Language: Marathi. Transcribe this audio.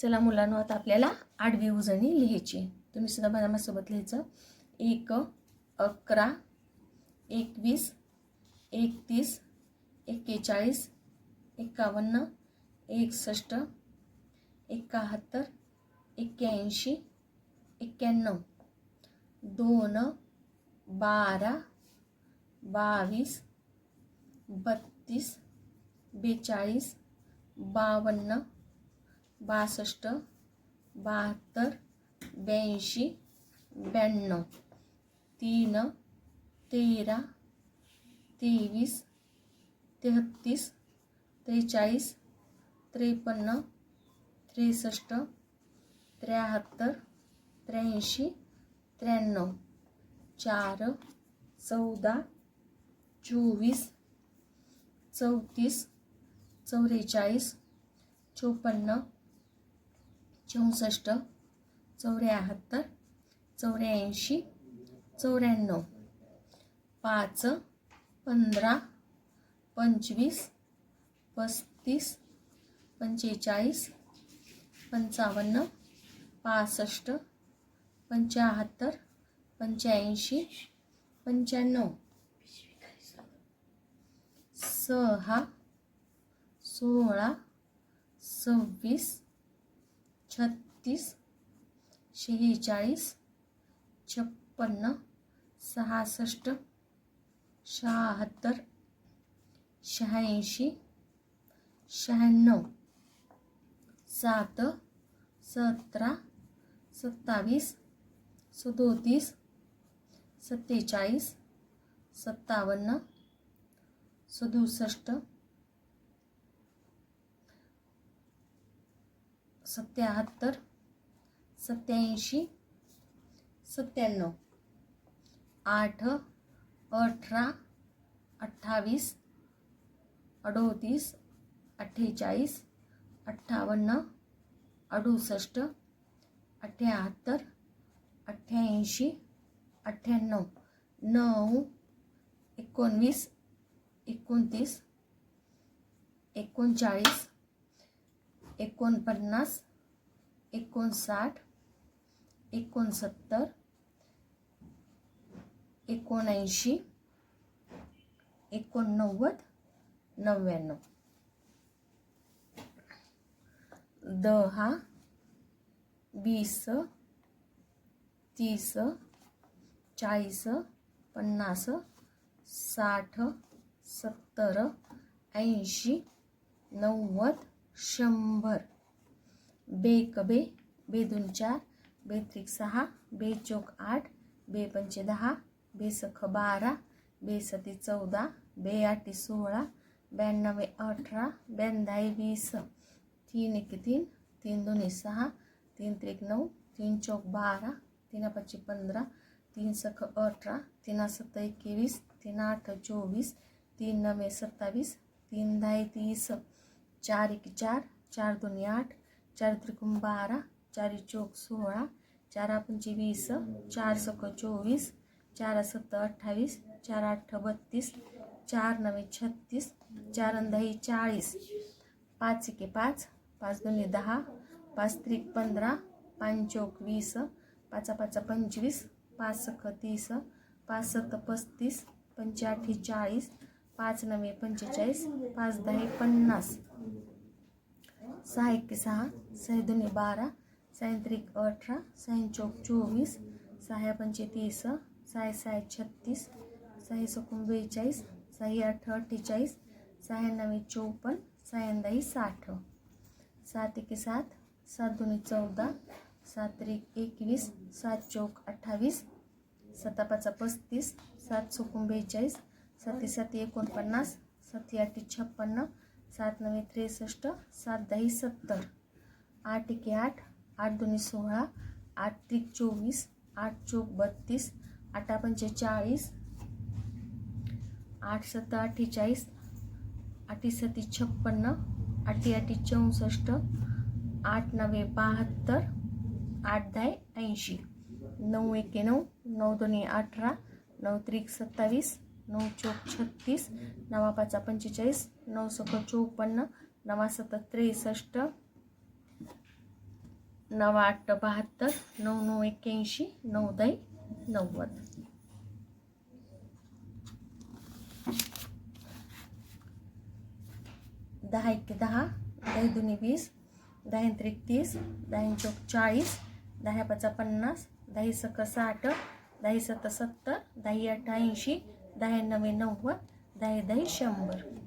चला मुलांनो आता आपल्याला आडवी उजळणी लिहायची तुम्ही सुद्धा माझ्या माझ्यासोबत लिहायचं. एक अकरा एकवीस एकतीस एक्केचाळीस एकावन्न एकसष्ट एकाहत्तर एक्क्याऐंशी एक्क्याण्णव. दोन बारा बावीस बत्तीस बेचाळीस बावन्न बासष्ट बहात्तर ब्याऐंशी ब्याण्णव. तीन तेरा तेवीस तेहत्तीस त्रेचाळीस त्रेपन्न त्रेसष्ट त्र्याहत्तर त्र्याऐंशी त्र्याण्णव. चार चौदा चोवीस चौतीस चौवेचाळीस चोपन्न चौसष्ट चौऱ्याहत्तर चौऱ्याऐंशी चौऱ्याण्णव. पाच पंधरा पंचवीस पस्तीस पंचेचाळीस पंचावन्न पासष्ट पंच्याहत्तर पंच्याऐंशी पंच्याण्णव. सहा सोळा सव्वीस छत्तीस शेहेचाळीस छप्पन्न सहासष्ट शहात्तर शहाऐंशी शहाण्णव सात सतरा सत्तावीस सदोतीस सत्तेचाळीस सत्तावन्न सदुसष्ट सत्याहत्तर सत्याऐंशी सत्त्याण्णव. आठ अठरा अठ्ठावीस अडोतीस अठ्ठेचाळीस अठ्ठावन्न अडुसष्ट अठ्ठ्याहत्तर अठ्ठ्याऐंशी अठ्ठ्याण्णव. नऊ एकोणवीस एकोणतीस एकोणचाळीस एकोणपन्नास एकोणसाठ एकोणसत्तर एकोणऐंशी एकोणनव्वद नव्याण्णव. दहा वीस तीस चाळीस पन्नास साठ सत्तर ऐंशी नव्वद शंभर. बेकबे बेदून चार बेत्रिक सहा बेचोक आठ बेपंचे दहा बेसख बारा बेसती चौदा बेआठी सोळा ब्याण्णवे अठरा ब्याण्णव वीस. तीन एक तीन तीन दोन्ही सहा तीन त्रिक नऊ तीन चौक बारा तीन पाचशे पंधरा तीन सख अठरा तीन सत्त एकवीस तीन आठ चोवीस तीन नवे सत्तावीस तीन दहा तीस. चार एक चार चार दोन्ही आठ चार त्रिकोण बारा चारी चौक सोळा चार पंचे वीस चार सक चोवीस चार सत्त अठ्ठावीस चार आठ बत्तीस चार नवे छत्तीस चार दही चाळीस पाच एके पाच पाच दोन्ही दहा पाच त्रिक पंधरा पाच चौक वीस पाचा पाचा पंचवीस पाच सख तीस पाच सत्त पस्तीस पंच्याऐंशी चाळीस पाच नवे पंचेचाळीस पाच दहा पन्नास. सहा एक सहा सहा दोन्ही बारा सायंत्रिक अठरा सहा चौक चोवीस सहा पंचे तीस सहा सहा छत्तीस सहा सकून बेचाळीस सहा आठ अठ्ठेचाळीस सहा नवे चौपन्न सहादाई साठ. सात एके सात सात दोन्ही चौदा सात त्रिक एकवीस सात चौक अठ्ठावीस सता पाचा पस्तीस सात चौकून बेचाळीस साती साती एकोणपन्नास साती आठ छप्पन्न सात नवे त्रेसष्ट सात दही सत्तर. आठ एके आठ आठ दोन्ही सोळा आठ त्रिक चोवीस आठ चोक बत्तीस आठा पंचेचाळीस आठ सत्तर अठ्ठेचाळीस आठी सती छप्पन्न आठी आठी चौसष्ट आठ नवे बहात्तर आठ दहा ऐंशी. नऊ एके नऊ नऊ दोन्ही अठरा नऊ त्रिक सत्तावीस नऊ चौक छत्तीस नवा पाचा पंचेचाळीस नऊ सख चोपन्न नवा सत त्रेसष्ट नवा आठ बहात्तर नऊ नऊ एक्क्याऐंशी नऊ दही नव्वद. दहा एक दहा दही दुनी वीस दहा त्रिक तीस दहा चौक चाळीस दहा पाचा पन्नास दही सख साठ दही सत सत्तर दही अठ्ठ्याऐंशी दहा नवे नव्वद दहा दहा शंभर.